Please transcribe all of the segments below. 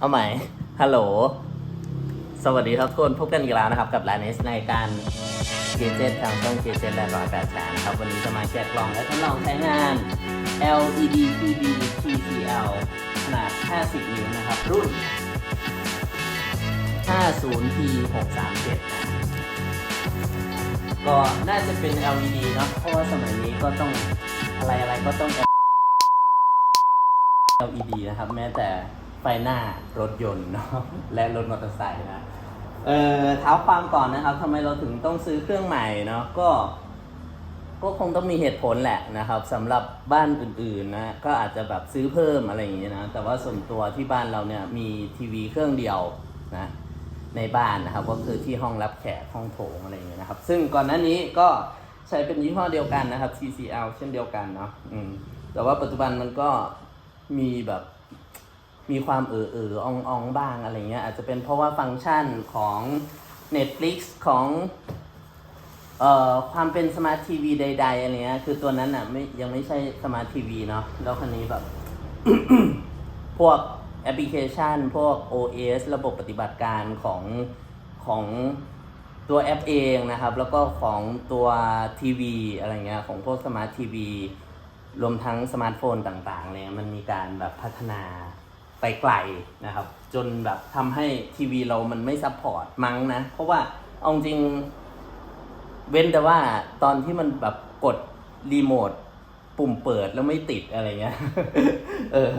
เอาใหม่ ฮัลโหล สวัสดีครับทุกคน พบกันอีกแล้วนะครับ กับลาเนสในการเจเจทางช่องเจเจและร้อยแปดแสนครับ วันนี้จะมาแกะกล่องและทดลองใช้งาน LED TV TCL ขนาด 50 นิ้วนะครับ รุ่น 50P 637นะก็น่าจะเป็น LED เนาะ เพราะว่าสมัยนี้ก็ต้องอะไรอะไรก็ต้อง LED นะครับ แม้แต่ ไฟหน้ารถยนต์เนาะและรถมอเตอร์ไซค์นะเอ่อเท้าความก่อนนะครับทำไมเราถึงต้องซื้อเครื่องใหม่เนาะก็ ก็คงต้องมีเหตุผลแหละนะครับสำหรับบ้านอื่นๆนะก็อาจจะแบบซื้อเพิ่มอะไรอย่างเงี้ยนะแต่ว่าส่วนตัวที่บ้านเราเนี่ยมีทีวีเครื่องเดียวนะในบ้านนะครับก็คือที่ห้องรับแขกห้องโถงอะไรอย่างเงี้ยนะครับ ซึ่งก่อนหน้านี้ก็ใช้เป็นยี่ห้อเดียวกันนะครับ TCL เช่นเดียวกันเนาะอืมแต่ว่าปัจจุบันมันก็มีแบบ มีความเออเออององบ้างอะไรเงี้ยอาจจะเป็นเพราะว่าฟังก์ชันของ Netflix ของเอ่อความเป็นสมาร์ททีวีใด ๆอะไรเงี้ยคือตัวนั้นอะไม่ยังไม่ใช่สมาร์ททีวีเนาะแล้วคันนี้แบบ พวกแอปพลิเคชัน พวก OS ระบบปฏิบัติการของของตัวแอปเองนะครับ แล้วก็ของตัวทีวีอะไรเงี้ยของพวกสมาร์ททีวีรวมทั้งสมาร์ทโฟนต่างๆเนี่ยมันมีการแบบพัฒนา ไปไกลนะครับ จนแบบทำให้ทีวีเรามันไม่ซัพพอร์ตมั้งนะ เพราะว่าเอาจริง เว้นแต่ว่าตอนที่มันแบบกดรีโมทปุ่มเปิดแล้วไม่ติดอะไรเงี้ย เออ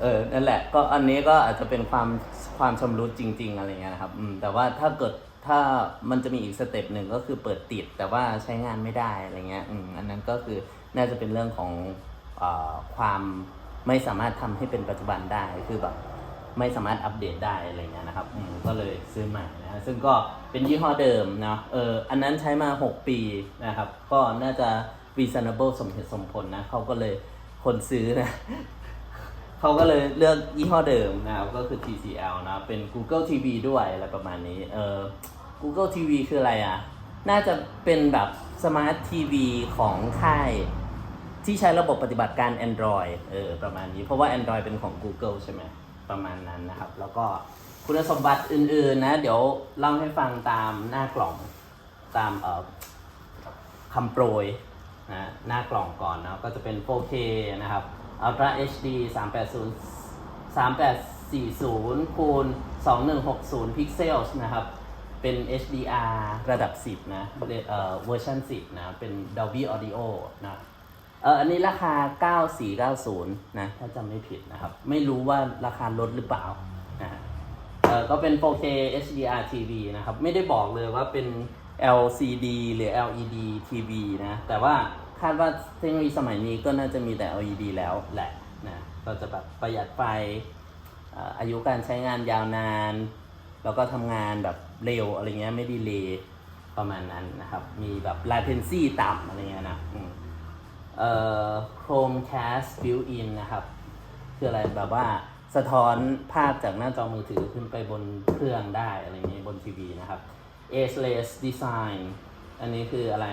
เออ นั่นแหละ ก็อันนี้ก็อาจจะเป็นความความชำรุดจริง ๆ อะไรเงี้ยนะครับ อืม แต่ว่าถ้าเกิดถ้ามันจะมีอีกสเต็ปหนึ่งก็คือเปิดติด แต่ว่าใช้งานไม่ได้อะไรเงี้ย อืม อันนั้นก็คือน่าจะเป็นเรื่องของอความ ไม่สามารถทำให้เป็นปัจจุบันได้คือแบบไม่สามารถอัปเดตได้อะไรเงี้ยนะครับก็เลยซื้อใหม่นะซึ่งก็เป็นยี่ห้อเดิมเนาะเอออันนั้นใช้มา 6 ปีนะครับ ก็น่าจะ reasonable สมเหตุสมผลนะเขาก็เลยคนซื้อนะเขาก็เลยเลือกยี่ห้อเดิมนะครับก็คือ TCL นะเป็น Google TV ด้วยอะไรประมาณนี้เออ Google TV คืออะไรอะ น่าจะเป็นแบบ Smart TV ของค่าย ที่ใช้ระบบปฏิบัติการ Android เออประมาณนี้ เพราะว่า Android เป็นของ Google ใช่ไหมประมาณนั้นนะครับ แล้วก็คุณสมบัติอื่นๆนะ เดี๋ยวเล่าให้ฟังตามหน้ากล่องตามเอ่อคำโปรยนะหน้ากล่องก่อนนะก็จะเป็น 4K นะครับ Ultra HD 380 3840คูณ2160 pixels นะครับ เป็น HDR ระดับ 10 นะเอ่อเวอร์ชัน10 นะ เป็น Dolby Audio นะ เอออันนี้ราคา 9490 นะ ถ้าจำไม่ผิดนะครับ ไม่รู้ว่าราคาลดหรือเปล่านะฮะเออก็เป็น 4K HDR TV นะครับ ไม่ได้บอกเลยว่าเป็น LCD หรือ LED TV นะ แต่ว่าคาดว่าเทคโนโลยีสมัยนี้ก็น่าจะมีแต่ LED แล้วแหละนะ ก็จะแบบประหยัดไฟออายุการใช้งานยาวนาน แล้วก็ทำงานแบบเร็วอะไรเงี้ยไม่ดีเลยประมาณนั้นนะครับ มีแบบ latency ต่ำอะไรเงี้ยนะอื เอ่อ Chromecast built-in นะครับ คืออะไรแบบว่าสะท้อนภาพจากหน้าจอมือถือขึ้นไปบนเครื่องได้อะไรอย่างนี้บนทีวีนะครับ Ageless Design อันนี้คืออะไร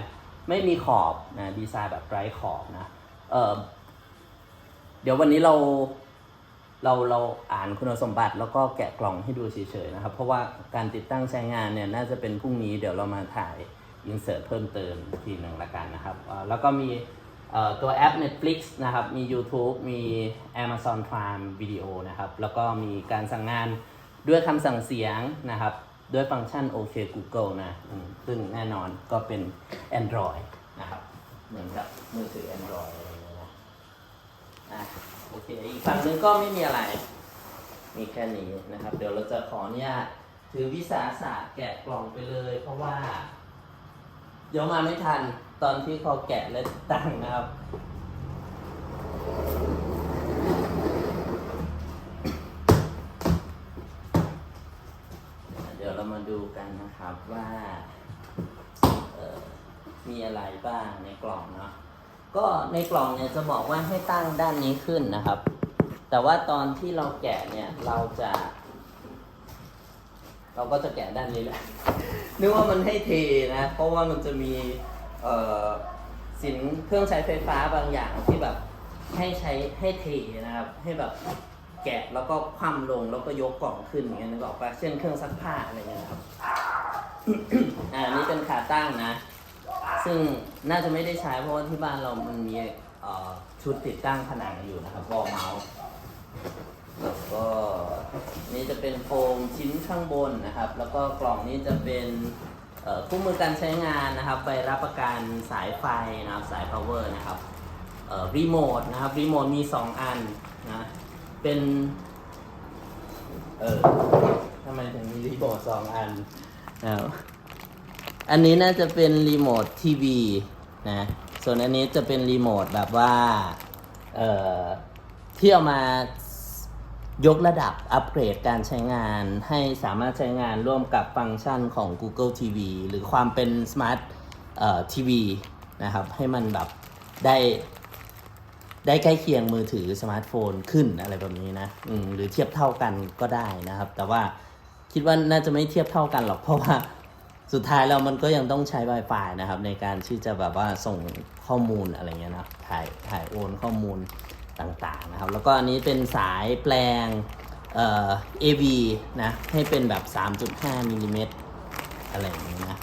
ไม่มีขอบนะดีไซน์แบบไร้ขอบนะเออเดี๋ยววันนี้เราเราเราอ่านคุณสมบัติแล้วก็แกะกล่องให้ดูเฉยๆนะครับ เพราะว่าการติดตั้งใช้งานเนี่ยน่าจะเป็นพรุ่งนี้เดี๋ยวเรามาถ่ายอินเสิร์ตเพิ่มเติมทีหนึ่งละกันนะครับแล้วก็มี ตัวแอป Netflix นะครับ มี YouTube มี Amazon Prime Video นะครับ แล้วก็มีการสั่งงานด้วยคำสั่งเสียงนะครับ ด้วยฟังก์ชัน OK Google นะ ซึ่งแน่นอนก็เป็น Android นะครับ เหมือนกับมือถือ Android อะไรอย่างเงี้ยนะอะโอเค อีกฝั่งนึงก็ไม่มีอะไร มีแค่นี้นะครับ เดี๋ยวเราจะขออนุญาตถือวิสาสะแกะกล่องไปเลย เพราะว่า เดี๋ยวมาไม่ทัน ตอนที่เขาแกะและตั้งนะครับ เดี๋ยวเรามาดูกันนะครับว่ามีอะไรบ้างในกล่องเนาะก็ในกล่องเนี่ยจะบอกว่าให้ตั้งด้านนี้ขึ้นนะครับ แต่ว่าตอนที่เราแกะเนี่ยเราจะ เราก็จะแกะด้านนี้แหละนึกว่ามันให้เทนะ เพราะว่ามันจะมี เอ่อสินเครื่องใช้ไฟฟ้าบางอย่างที่แบบให้ใช้ให้เทนะครับ ให้แบบแกะแล้วก็คว่ำลงแล้วก็ยกกล่องขึ้นอย่างเงี้ยนึกออกปะเช่นเครื่องซักผ้าอะไรเงี้ยครับ อ่าอันนี้เป็นขาตั้งนะ ซึ่งน่าจะไม่ได้ใช้เพราะว่าที่บ้านเรามันมีชุดติดตั้งผนังอยู่นะครับวอลเมาส์แล้วก็นี่จะเป็นโฟมชิ้นข้างบนนะครับ แล้วก็กล่องนี้จะเป็น คู่มือการใช้งานนะครับใบรับประกันสายไฟนะครับสาย power นะครับรีโมทนะครับรีโมทมี 2 อันนะเป็นเออทำไมถึงมีรีโมทสองอันนะอันนี้น่าจะเป็นรีโมททีวีนะส่วนอันนี้จะเป็นรีโมทแบบว่าเอ่อที่เอามา ยกระดับอัปเกรดการใช้งานให้สามารถใช้งานร่วมกับฟังก์ชันของ Google TV หรือความเป็น Smart เอ่อทีวีนะครับ ให้มันแบบได้ได้ใกล้เคียงมือถือสมาร์ทโฟนขึ้นอะไรแบบนี้นะอืมหรือเทียบเท่ากันก็ได้นะครับ แต่ว่าคิดว่าน่าจะไม่เทียบเท่ากันหรอกเพราะว่าสุดท้ายแล้วมันก็ยังต้องใช้ Wi-Fi นะครับ ในการที่จะแบบว่าส่งข้อมูลอะไรเงี้ยนะถ่ายถ่ายโอนข้อมูล ต่างๆนะครับ แล้วก็อันนี้เป็นสายแปลงเอ่อ AV นะให้เป็นแบบ 3.5มิลลิเมตรอะไรอย่างนี้นะ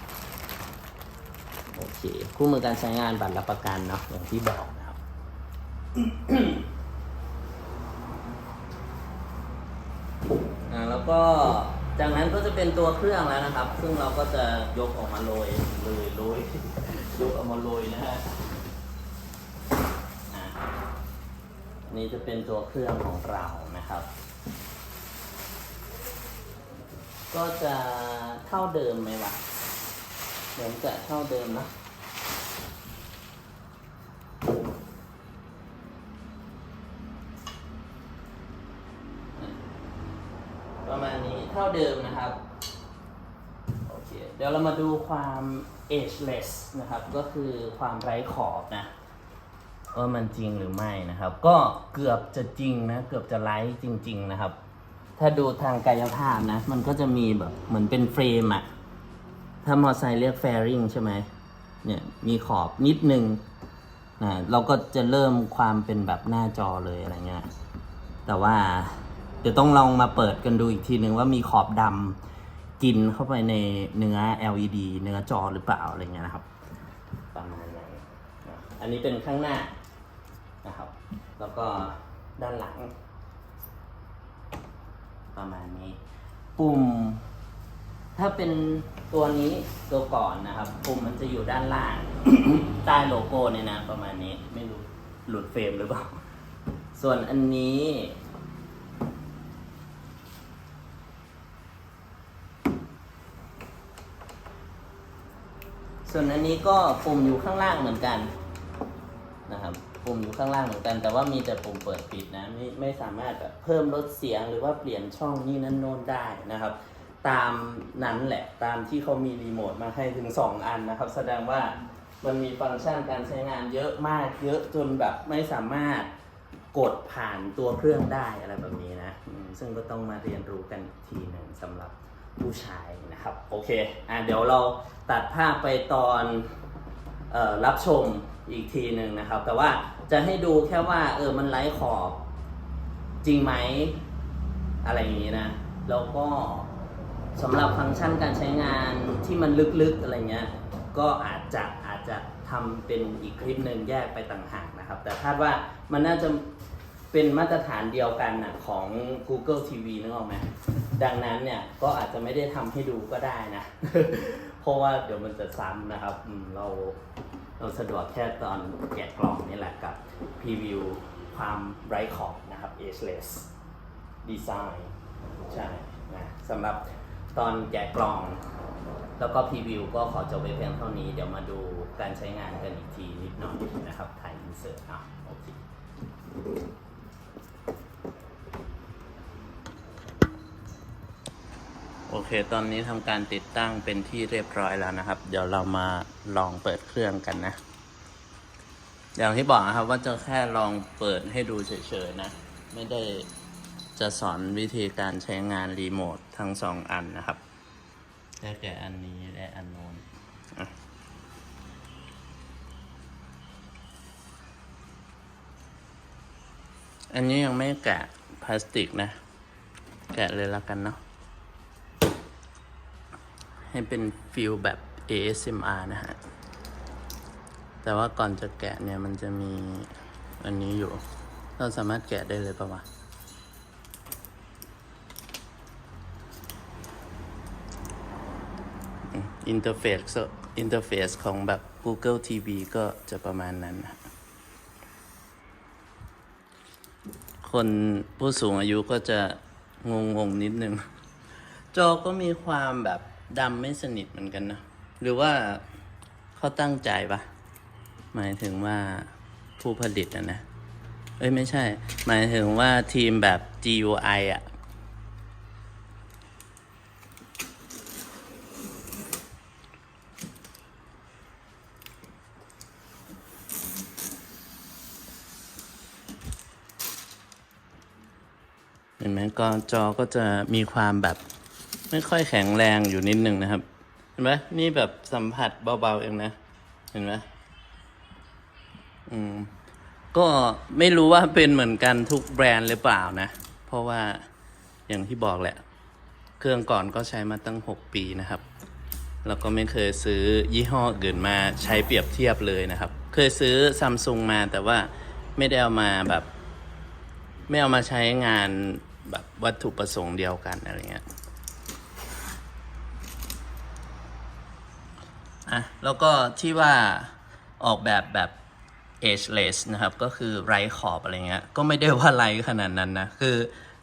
โอเคคู่มือการใช้งานบัตรรับประกันเนาะอย่างที่บอกนะครับอ่าแล้วก็จากนั้นก็จะเป็นตัวเครื่องแล้วนะครับ ซึ่งเราก็จะยกออกมาโรยโรยโรยยกออกมาโรยนะฮะอ่า นี่จะเป็นตัวเครื่องของเรานะครับ ก็จะเท่าเดิมไหมวะเหมือนจะเท่าเดิมนะประมาณนี้เท่าเดิมนะครับโอเคเดี๋ยวเรามาดูความ ageless นะครับ ก็คือความไร้ขอบนะ ว่ามันจริงหรือไม่นะครับ ก็เกือบจะจริงนะ เกือบจะไร้จริง ๆ นะครับ ถ้าดูทางกายภาพนะ มันก็จะมีแบบเหมือนเป็นเฟรมอะถ้ามอไซค์เรียก fairing ใช่ไหมเนี่ยมีขอบนิดนึงนะเราก็จะเริ่มความเป็นแบบหน้าจอเลยอะไรเงี้ยแต่ว่าเดี๋ยวต้องลองมาเปิดกันดูอีกทีนึงว่ามีขอบดำกินเข้าไปในเนื้อ LED เนื้อจอหรือเปล่าอะไรเงี้ยนะครับประมาณนั้นอันนี้เป็นข้างหน้า นะครับ แล้วก็ด้านหลัง ประมาณนี้ ปุ่ม ถ้าเป็นตัวนี้ตัวก่อนนะครับ ปุ่มมันจะอยู่ด้านล่าง ใต้โลโก้เนี่ยนะประมาณนี้ ไม่รู้หลุดเฟรมหรือเปล่า ส่วนอันนี้ส่วนอันนี้ก็ปุ่มอยู่ข้างล่างเหมือนกัน ปุ่มอยู่ข้างล่างเหมือนกัน แต่ว่ามีแต่ปุ่มเปิดปิดนะไม่ไม่สามารถแบบเพิ่มลดเสียงหรือว่าเปลี่ยนช่องนี่นั่นโน้นได้นะครับ ตามนั้นแหละตามที่เขามีรีโมทมาให้ถึง 2 อันนะครับ แสดงว่ามันมีฟังก์ชันการใช้งานเยอะมากเยอะจนแบบไม่สามารถกดผ่านตัวเครื่องได้อะไรแบบนี้นะ ซึ่งก็ต้องมาเรียนรู้กันอีกทีหนึ่งสำหรับผู้ใช้นะครับ โอเค อะเดี๋ยวเราตัดภาพไปตอน รับชมอีกทีหนึ่งนะครับ แต่ว่าจะให้ดูแค่ว่าเออมันไร้ขอบจริงไหมอะไรอย่างนี้นะ แล้วก็สำหรับฟังก์ชันการใช้งานที่มันลึกๆอะไรเงี้ย ก็อาจจะอาจจะทำเป็นอีกคลิปหนึ่งแยกไปต่างหากนะครับ แต่คาดว่ามันน่าจะเป็นมาตรฐานเดียวกันนะของ Google TV นึกออกไหมดังนั้นเนี่ยก็อาจจะไม่ได้ทำให้ดูก็ได้นะ เพราะว่าเดี๋ยวมันจะซ้ำนะครับเรา เราสะดวกแค่ตอนแกะกล่องนี่แหละกับพรีวิวความไร้ขอบนะครับ ageless design ใช่นะสำหรับตอนแกะกล่อง แล้วก็พรีวิวก็ขอจบไปเพียงเท่านี้ เดี๋ยวมาดูการใช้งานกันอีกทีนิดหน่อยนะครับถ่ายอินเสิร์ตอะโอเค เค ตอนนี้ทำการติดตั้งเป็นที่เรียบร้อยแล้วนะครับ เดี๋ยวเรามาลองเปิดเครื่องกันนะ อย่างที่บอกนะครับว่าจะแค่ลองเปิดให้ดูเฉยๆนะ ไม่ได้จะสอนวิธีการใช้งานรีโมททั้งสองอันนะครับได้แก่อันนี้และอันโน้นอันนี้ยังไม่แกะพลาสติกนะ แกะเลยละกันเนาะ ให้เป็นฟิลแบบ ASMR นะฮะ แต่ว่าก่อนจะแกะเนี่ยมันจะมีอันนี้อยู่ เราสามารถแกะได้เลยปะวะอินเทอร์เฟซอินเทอร์เฟซของแบบ Google TV ก็จะประมาณนั้นนะคนผู้สูงอายุก็จะงงงๆนิดนึง จอก็มีความแบบ ดำไม่สนิทเหมือนกันนะ หรือว่าเขาตั้งใจปะหมายถึงว่าผู้ผลิตอะนะ เอ้ยไม่ใช่ หมายถึงว่าทีมแบบ GUI อะเห็นไหมก็จอก็จะมีความแบบ ไม่ค่อยแข็งแรงอยู่นิดนึงนะครับ เห็นไหมนี่แบบสัมผัสเบาๆเองนะ เห็นไหมอืม ก็ไม่รู้ว่าเป็นเหมือนกันทุกแบรนด์หรือเปล่านะ เพราะว่าอย่างที่บอกแหละ เครื่องก่อนก็ใช้มาตั้ง 6 ปีนะครับ แล้วก็ไม่เคยซื้อยี่ห้ออื่นมาใช้เปรียบเทียบเลยนะครับ เคยซื้อซัมซุงมาแต่ว่าไม่ได้เอามาแบบ ไม่เอามาใช้งานแบบวัตถุประสงค์เดียวกันอะไรเงี้ย อะแล้วก็ที่ว่าออกแบบแบบ ageless นะครับ ก็คือไร้ขอบอะไรเงี้ย ก็ไม่ได้ว่าไร้ขนาดนั้นนะ คือ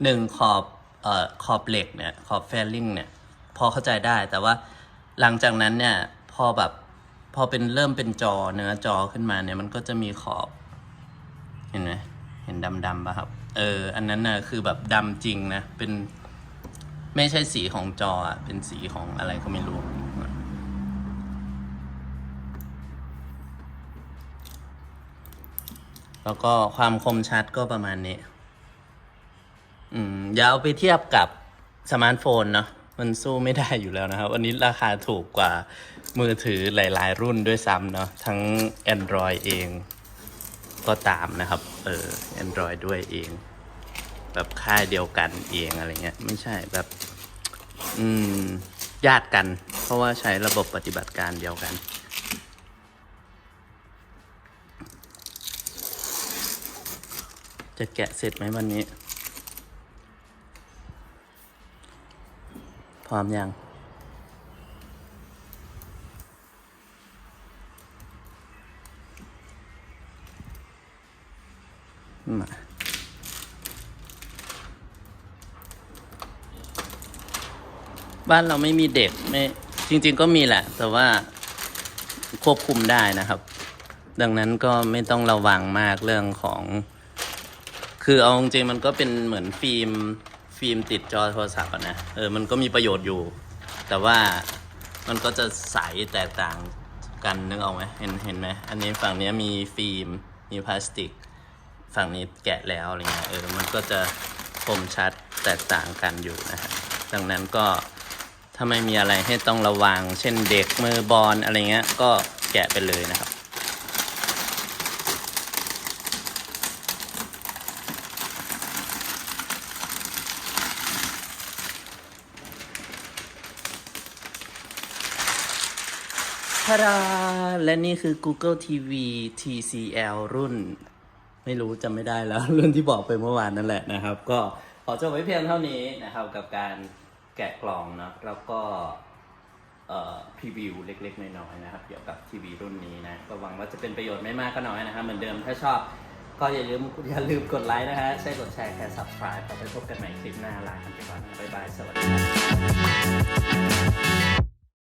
หนึ่งขอบเอ่อขอบเหล็กเนี่ยขอบแฟลลิงเนี่ยพอเข้าใจได้แต่ว่าหลังจากนั้นเนี่ยพอแบบพอเป็นเริ่มเป็นจอเนื้อจอขึ้นมาเนี่ยมันก็จะมีขอบ เห็นไหมเห็นดำๆป่ะครับ เออ อันนั้นน่ะคือแบบดำจริงนะ เป็นไม่ใช่สีของจออะเป็นสีของอะไรก็ไม่รู้ แล้วก็ความคมชัดก็ประมาณนี้ อืมอย่าเอาไปเทียบกับสมาร์ทโฟนเนาะมันสู้ไม่ได้อยู่แล้วนะครับ วันนี้ราคาถูกกว่ามือถือหลาย ๆ รุ่นด้วยซ้ำเนาะทั้ง Android เองก็ตามนะครับ เออ Android ด้วยเอง แบบค่ายเดียวกันเองอะไรเงี้ย ไม่ใช่แบบ อืม ญาติกัน เพราะว่าใช้ระบบปฏิบัติการเดียวกัน จะแกะเสร็จไหมวันนี้ พร้อมยังมาบ้านเราไม่มีเด็กไม่จริง ๆ ก็มีแหละ แต่ว่าควบคุมได้นะครับ ดังนั้นก็ไม่ต้องระวังมากเรื่องของ คือเอาจริงมันก็เป็นเหมือนฟิล์มฟิล์มติดจอโทรศัพท์นะเออมันก็มีประโยชน์อยู่ แต่ว่ามันก็จะใสแตกต่างกันนึกออกไหมเห็นเห็นไหมอันนี้ฝั่งนี้มีฟิล์มมีพลาสติก ฝั่งนี้แกะแล้วอะไรเงี้ยเออมันก็จะคมชัดแตกต่างกันอยู่นะฮะดังนั้นก็ถ้าไม่มีอะไรให้ต้องระวัง เช่นเด็กมือบอลอะไรเงี้ยก็แกะไปเลยนะครับาราและนี่คือ Google TV TCL รุ่น ไม่รู้จำไม่ได้แล้ว รุ่นที่บอกไปเมื่อวานนั่นแหละนะครับ ก็ขอจบไว้เพียงเท่านี้นะครับ กับการแกะกล่องเนาะแล้วก็เอ่อพรีวิวเล็กๆ น้อยๆนะครับเกี่ยวกับทีวีรุ่นนี้นะ ก็หวังว่าจะเป็นประโยชน์ไม่มากก็น้อยนะครับ เหมือนเดิมถ้าชอบก็อย่าลืมอย่าลืมกดไลค์นะฮะใช่กดแชร์แค่ subscribe แล้วไปพบกันใหม่คลิปหน้าลากันไปก่อนบ๊ายบาย สวัสดีครับ